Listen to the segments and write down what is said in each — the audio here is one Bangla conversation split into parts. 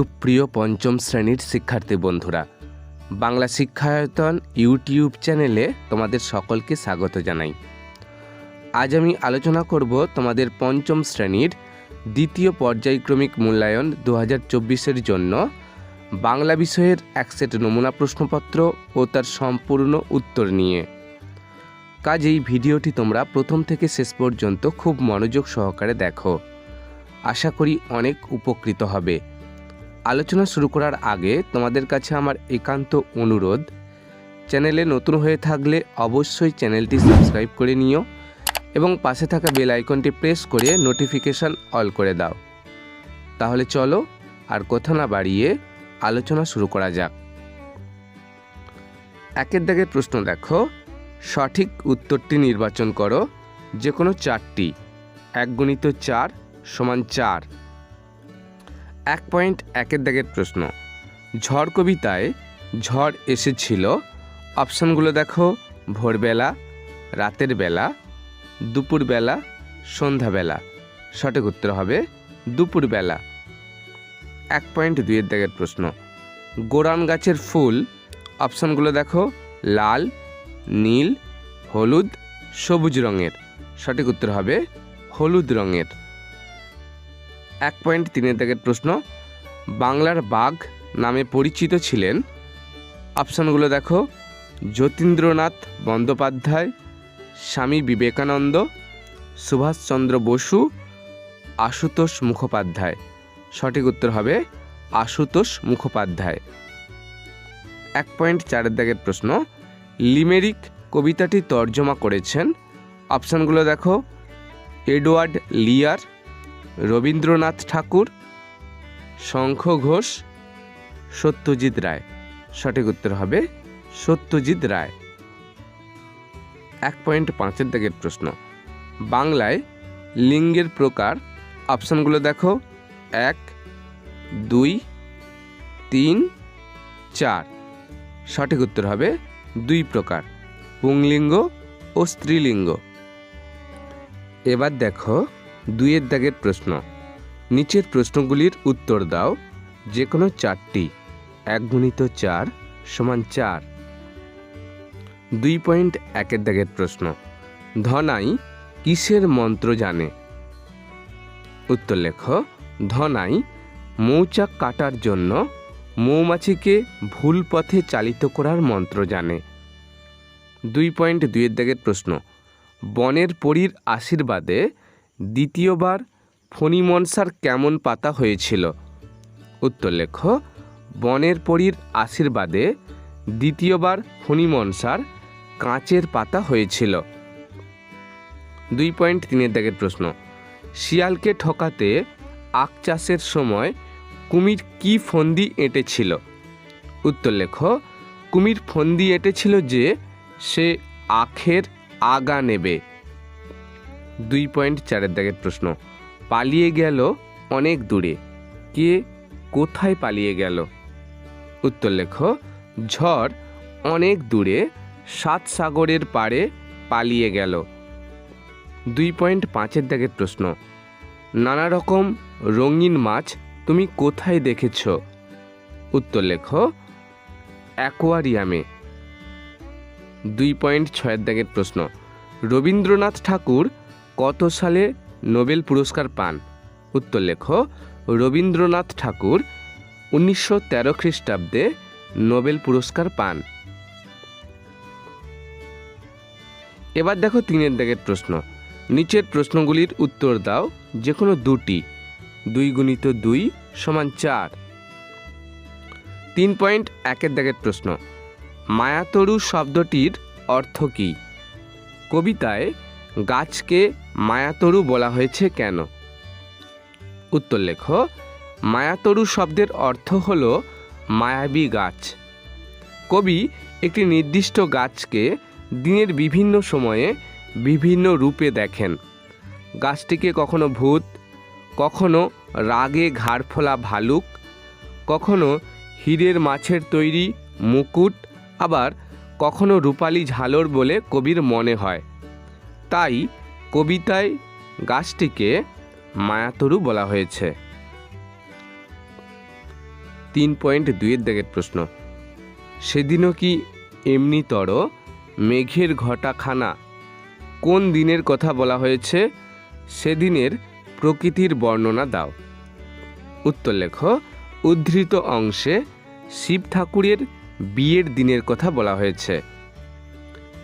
সুপ্রিয় পঞ্চম শ্রেণির শিক্ষার্থী বন্ধুরা, বাংলা শিক্ষায়তন ইউটিউব চ্যানেলে তোমাদের সকলকে স্বাগত জানাই। আজ আমি আলোচনা করব তোমাদের পঞ্চম শ্রেণির দ্বিতীয় পর্যায়ক্রমিক মূল্যায়ন দু হাজার জন্য, বাংলা বিষয়ের এক সেট নমুনা প্রশ্নপত্র ও তার সম্পূর্ণ উত্তর নিয়ে। কাজেই ভিডিওটি তোমরা প্রথম থেকে শেষ পর্যন্ত খুব মনোযোগ সহকারে দেখো। আশা করি অনেক উপকৃত হবে। আলোচনা শুরু করার আগে তোমাদের কাছে আমার একান্ত অনুরোধ। চ্যানেলে নতুন হয়ে থাকলে অবশ্যই চ্যানেলটি সাবস্ক্রাইব করে নিও এবং পাশে থাকা বেল আইকনটি প্রেস করে নোটিফিকেশান অল করে দাও। তাহলে চলো আর কথা না বাড়িয়ে আলোচনা শুরু করা যাক। একের দাগের প্রশ্ন দেখো, সঠিক উত্তরটি নির্বাচন করো যে কোনো চারটি, এক গুণিত চার সমান চার। এক পয়েন্ট একের দাগের প্রশ্ন। ঝড় কবিতায় ঝড় এসেছিল। অপশানগুলো দেখো। ভোরবেলা, রাতের বেলা, দুপুরবেলা, সন্ধ্যাবেলা। সঠিক উত্তর হবে দুপুরবেলা। এক পয়েন্ট দুইয়ের দাগের প্রশ্ন। গোরান গাছের ফুল। অপশানগুলো দেখো। লাল, নীল, হলুদ, সবুজ রঙের। সঠিক উত্তর হবে হলুদ রঙের। এক পয়েন্ট তিনের দাগের প্রশ্ন, বাংলার বাঘ নামে পরিচিত ছিলেন। অপশানগুলো দেখো, যতীন্দ্রনাথ বন্দ্যোপাধ্যায়, স্বামী বিবেকানন্দ, সুভাষচন্দ্র বসু, আশুতোষ মুখোপাধ্যায়। সঠিক উত্তর হবে আশুতোষ মুখোপাধ্যায়। এক পয়েন্ট চারের দাগের প্রশ্ন, লিমেরিক কবিতাটি তর্জমা করেছেন। অপশানগুলো দেখো, এডওয়ার্ড লিয়ার রবীন্দ্রনাথ ঠাকুর, শঙ্খ ঘোষ, সত্যজিৎ রায়। সঠিক উত্তর হবে সত্যজিৎ রায়। এক পয়েন্ট পাঁচের দাগের প্রশ্ন। বাংলায় লিঙ্গের প্রকার অপশানগুলো দেখো। এক, দুই, তিন, চার। সঠিক উত্তর হবে দুই প্রকার, পুংলিঙ্গ ও স্ত্রীলিঙ্গ। এবার দেখো দুইয়ের দাগের প্রশ্ন। নিচের প্রশ্নগুলির উত্তর দাও যে কোনো চারটি। এক গুণিত চার সমান চার। দুই পয়েন্ট একের দাগের প্রশ্ন। ধনাই কিসের মন্ত্র জানে? উত্তর লেখ, ধনাই মৌচাক কাটার জন্য মৌমাছিকে ভুল পথে চালিত করার মন্ত্র জানে। দুই পয়েন্ট দুইয়ের দাগের প্রশ্ন। বনের পরীর আশীর্বাদে দ্বিতীয়বার ফণিমনসার কেমন পাতা হয়েছিল? উত্তর লেখ, বনের পরীর আশীর্বাদে দ্বিতীয়বার ফণিমনসার কাঁচের পাতা হয়েছিল। দুই পয়েন্ট তিনের দাগের প্রশ্ন, শিয়ালকে ঠকাতে আখ চাষের সময় কুমির কি ফন্দি এঁটেছিল? উত্তর লেখ, কুমির ফন্দি এঁটেছিল যে সে আখের আগা নেবে। দুই পয়েন্ট চারের দাগের প্রশ্ন। পালিয়ে গেল অনেক দূরে। কে কোথায় পালিয়ে গেল? উত্তর লেখ, ঝড় অনেক দূরে, সাত সাগরের পাড়ে পালিয়ে গেল। দুই পয়েন্ট পাঁচের দাগের প্রশ্ন, নানা রকম রঙিন মাছ তুমি কোথায় দেখেছ? উত্তর লেখ, অ্যাকোয়ারিয়ামে। দুই পয়েন্ট ছয়ের দাগের প্রশ্ন, রবীন্দ্রনাথ ঠাকুর কত সালে নোবেল পুরস্কার পান? উত্তর লেখ, রবীন্দ্রনাথ ঠাকুর উনিশশো তেরো খ্রিস্টাব্দে নোবেল পুরস্কার পান। এবার দেখো তিনের দাগের প্রশ্ন। নিচের প্রশ্নগুলির উত্তর দাও যে কোনো দুটি। দুই গুণিত দুই সমান চার। তিন পয়েন্ট একের দাগের প্রশ্ন। মায়াতরু শব্দটির অর্থ কী? কবিতায় গাছকে মায়াতরু বলা হয়েছে কেন? উত্তর লেখ, মায়াতরু শব্দের অর্থ হল মায়াবী গাছ। কবি একটি নির্দিষ্ট গাছকে দিনের বিভিন্ন সময়ে বিভিন্ন রূপে দেখেন। গাছটিকে কখনো ভূত, কখনো রাগে ঘাড় ফোলা ভালুক, কখনো হীরের মাছের তৈরি মুকুট, আবার কখনো রূপালী ঝালর বলে কবির মনে হয়। তাই কবিতায় গাছটিকে মায়াতরু বলা হয়েছে। তিন পয়েন্ট দুইয়ের দাগের প্রশ্ন। সেদিনও কি এমনিতর মেঘের ঘটাখানা কোন দিনের কথা বলা হয়েছে? সেদিনের প্রকৃতির বর্ণনা দাও। উত্তর লেখ, উদ্ধৃত অংশে শিব ঠাকুরের বিয়ের দিনের কথা বলা হয়েছে।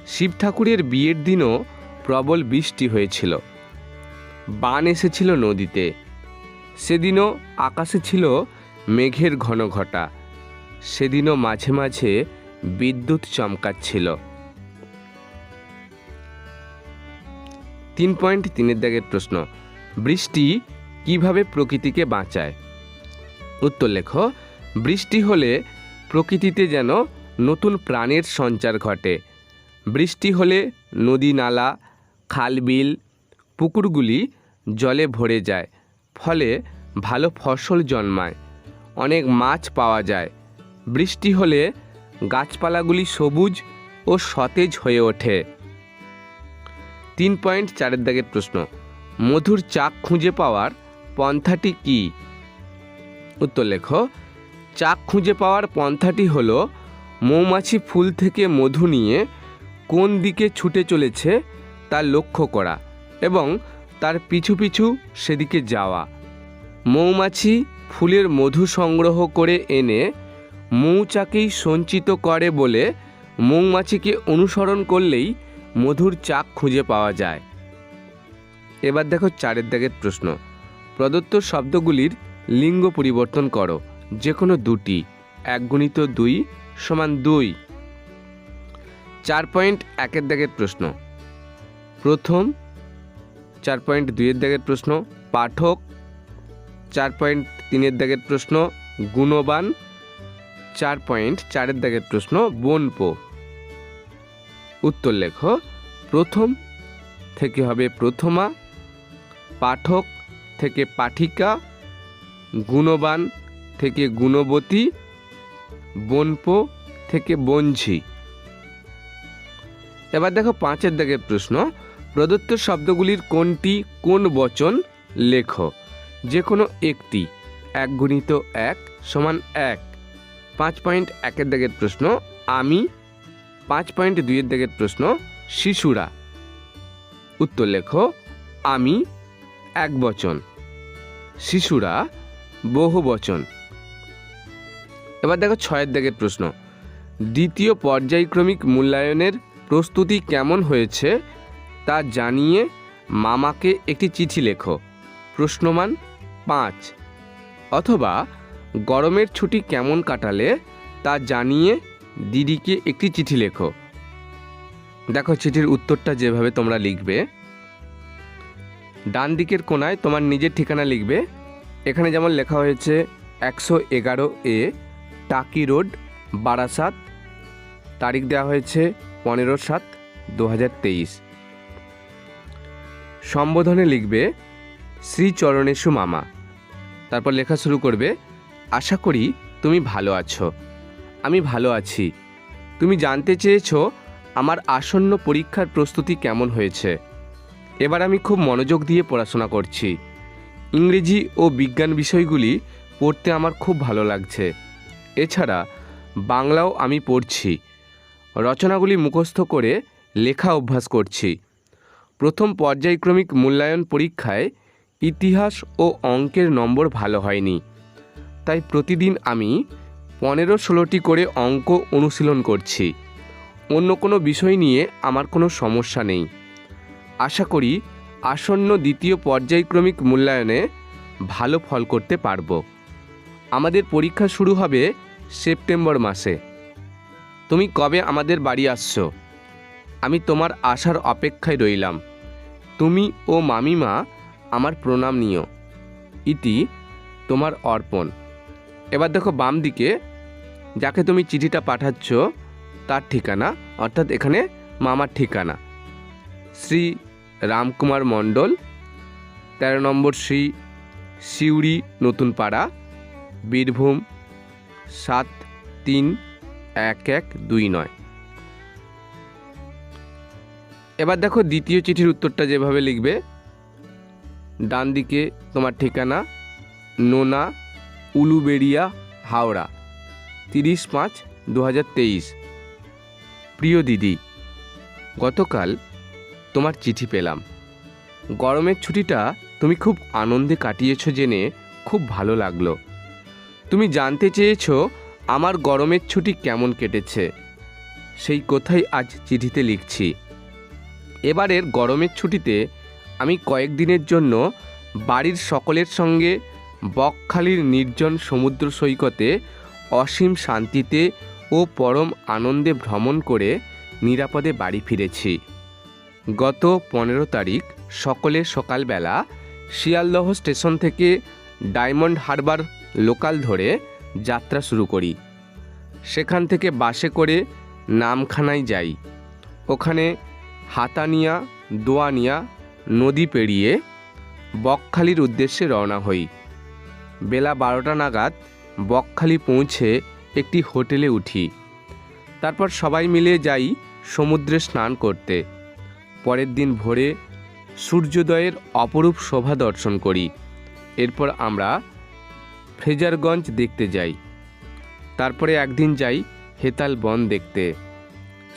শিব ঠাকুরের বিয়ের দিনও প্রবল বৃষ্টি হয়েছিল। বান এসেছিল নদীতে। সেদিনও আকাশে ছিল মেঘের ঘন ঘটা। সেদিনও মাঝে মাঝে বিদ্যুৎ চমকাচ্ছিল। তিন পয়েন্ট তিনের দাগের প্রশ্ন, বৃষ্টি কীভাবে প্রকৃতিকে বাঁচায়? উত্তর লেখো, বৃষ্টি হলে প্রকৃতিতে যেন নতুন প্রাণের সঞ্চার ঘটে। বৃষ্টি হলে নদী নালা খালবিল পুকুরগুলি জলে ভরে যায়, ফলে ভালো ফসল জন্মায়, অনেক মাছ পাওয়া যায়। বৃষ্টি হলে গাছপালাগুলি সবুজ ও সতেজ হয়ে ওঠে। তিন পয়েন্ট চারের দাগের প্রশ্ন, মধুর চাক খুঁজে পাওয়ার পন্থাটি কি? উত্তর লেখ, চাক খুঁজে পাওয়ার পন্থাটি হলো, মৌমাছি ফুল থেকে মধু নিয়ে কোন দিকে ছুটে চলেছে তা লক্ষ্য করা এবং তার পিছু পিছু সেদিকে যাওয়া। মৌমাছি ফুলের মধু সংগ্রহ করে এনে মৌচাকেই সঞ্চিত করে বলে মৌমাছিকে অনুসরণ করলেই মধুর চাক খুঁজে পাওয়া যায়। এবার দেখো চারের দাগের প্রশ্ন। প্রদত্ত শব্দগুলির লিঙ্গ পরিবর্তন করো যে কোনো দুটি। এক গুণিত দুই সমান দুই। চার পয়েন্ট একের দাগের প্রশ্ন। প্রথম, চার পয়েন্ট দুইয়ের দাগের প্রশ্ন, পাঠক, চার পয়েন্ট তিনের দাগের প্রশ্ন, গুণবান, চার পয়েন্ট চারের দাগের প্রশ্ন, বনপো। উত্তর লেখো, প্রথম থেকে হবে প্রথমা, পাঠক থেকে পাঠিকা, গুণবান থেকে গুণবতী, বনপো থেকে বঞ্ঝি এবার দেখো পাঁচের দাগের প্রশ্ন প্রদত্ত শব্দগুলির কোনটি কোন বচন? লেখো। যে কোনো একটি। এক গুণিত এক সমান এক। পাঁচ পয়েন্ট একের দাগের প্রশ্ন, আমি। পাঁচ পয়েন্ট দুইয়ের দাগের প্রশ্ন, শিশুরা। উত্তর লেখো, আমি। এক বচন। শিশুরা, বহু বচন। এবার দেখো ছয়ের দাগের প্রশ্ন। দ্বিতীয় পর্যায়ক্রমিক মূল্যায়নের প্রস্তুতি কেমন হয়েছে? তা জানিয়ে মামাকে একটি চিঠি লেখো। প্রশ্নমান পাঁচ। অথবা গরমের ছুটি কেমন কাটালে তা জানিয়ে দিদিকে একটি চিঠি লেখো। দেখো চিঠির উত্তরটা যেভাবে তোমরা লিখবে। ডান দিকের কোনায় তোমার নিজের ঠিকানা লিখবে। এখানে যেমন লেখা হয়েছে একশো এগারো এ টাকি রোড, বারাসাত। তারিখ দেওয়া হয়েছে পনেরো সাত দু হাজার তেইশ। সম্বোধনে লিখবে শ্রীচরণেশু মামা। তারপর লেখা শুরু করবে, আশা করি তুমি ভালো আছো। আমি ভালো আছি। তুমি জানতে চেয়েছো আমার আসন্ন পরীক্ষার প্রস্তুতি কেমন হয়েছে। এবার আমি খুব মনোযোগ দিয়ে পড়াশোনা করছি। ইংরেজি ও বিজ্ঞান বিষয়গুলি পড়তে আমার খুব ভালো লাগছে। এছাড়া বাংলাও আমি পড়ছি। রচনাগুলি মুখস্থ করে লেখা অভ্যাস করছি। প্রথম পর্যায়ক্রমিক মূল্যায়ন পরীক্ষায় ইতিহাস ও অঙ্কের নম্বর ভালো হয়নি। তাই প্রতিদিন আমি পনেরো ষোলোটি করে অঙ্ক অনুশীলন করছি। অন্য কোনো বিষয় নিয়ে আমার কোনো সমস্যা নেই। আশা করি আসন্ন দ্বিতীয় পর্যায়ক্রমিক মূল্যায়নে ভালো ফল করতে পারব। আমাদের পরীক্ষা শুরু হবে সেপ্টেম্বর মাসে। তুমি কবে আমাদের বাড়ি আসছো? আমি তোমার আসার অপেক্ষায় রইলাম। তুমি ও মামিমা আমার প্রণাম নিও। ইতি তোমার অর্পণ। এবার দেখো বাম দিকে, যাকে তুমি চিঠিটা পাঠাচ্ছ, তার ঠিকানা, অর্থাৎ এখানে মামার ঠিকানা। শ্রী রামকুমার মণ্ডল, তেরো নম্বর শ্রী সিউড়ি নতুন পাড়া বীরভূম সাত তিন এক এক দুই নয়। এবার দেখো দ্বিতীয় চিঠির উত্তরটা যেভাবে লিখবে। ডান দিকে তোমার ঠিকানা, নোনা, উলুবেড়িয়া, হাওড়া, তিরিশ পাঁচ দু প্রিয় দিদি, গতকাল তোমার চিঠি পেলাম। গরমের ছুটিটা তুমি খুব আনন্দে কাটিয়েছো জেনে খুব ভালো লাগল। তুমি জানতে চেয়েছো আমার গরমের ছুটি কেমন কেটেছে। সেই কথাই আজ চিঠিতে লিখছি। এবারের গরমের ছুটিতে আমি কয়েকদিনের জন্য বাড়ির সকলের সঙ্গে বকখালির নির্জন সমুদ্র সৈকতে অসীম শান্তিতে ও পরম আনন্দে ভ্রমণ করে নিরাপদে বাড়ি ফিরেছি। গত পনেরো তারিখ সকলে সকালবেলা শিয়ালদহ স্টেশন থেকে ডায়মন্ড হারবার লোকাল ধরে যাত্রা শুরু করি। সেখান থেকে বাসে করে নামখানায় যাই। ওখানে হাতানিয়া, দোয়ানিয়া, নদী পেরিয়ে বকখালির উদ্দেশ্যে রওনা হই। বেলা বারোটা নাগাদ বকখালি পৌঁছে একটি হোটেলে উঠি। তারপর সবাই মিলে যাই সমুদ্রে স্নান করতে। পরের দিন ভোরে সূর্যোদয়ের অপরূপ শোভা দর্শন করি। এরপর আমরা ফ্রেজারগঞ্জ দেখতে যাই। তারপরে একদিন যাই হেতাল বন দেখতে।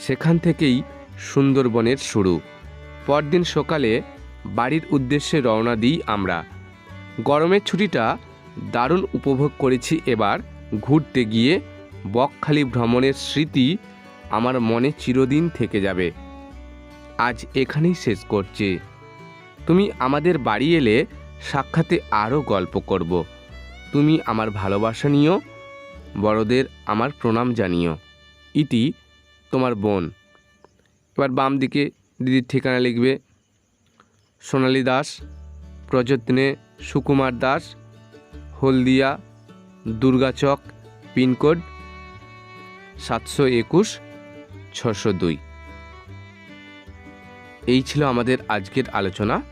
সেখান থেকেই সুন্দরবনের শুরু। পরদিন সকালে বাড়ির উদ্দেশ্যে রওনা দিই আমরা। গরমের ছুটিটা দারুণ উপভোগ করেছি এবার ঘুরতে গিয়ে বকখালি ভ্রমণের স্মৃতি আমার মনে চিরদিন থেকে যাবে। আজ এখানেই শেষ করছি। তুমি আমাদের বাড়ি এলে সাক্ষাতে আরও গল্প করব। তুমি আমার ভালোবাসা নিও, বড়দের আমার প্রণাম জানিও। ইতি তোমার বোন। এবার বাম দিকে দিদির ঠিকানা লিখবে সোনালী দাস, প্রযত্নে সুকুমার দাস, হলদিয়া দুর্গাচক পিনকোড সাতশো একুশ, ছশো দুই। এই ছিল আমাদের আজকের আলোচনা।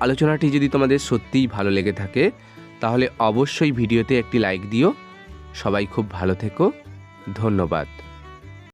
আলোচনাটি যদি তোমাদের সত্যিই ভালো লেগে থাকে, তাহলে অবশ্যই ভিডিওতে একটি লাইক দিও। সবাই খুব ভালো থেকো। ধন্যবাদ।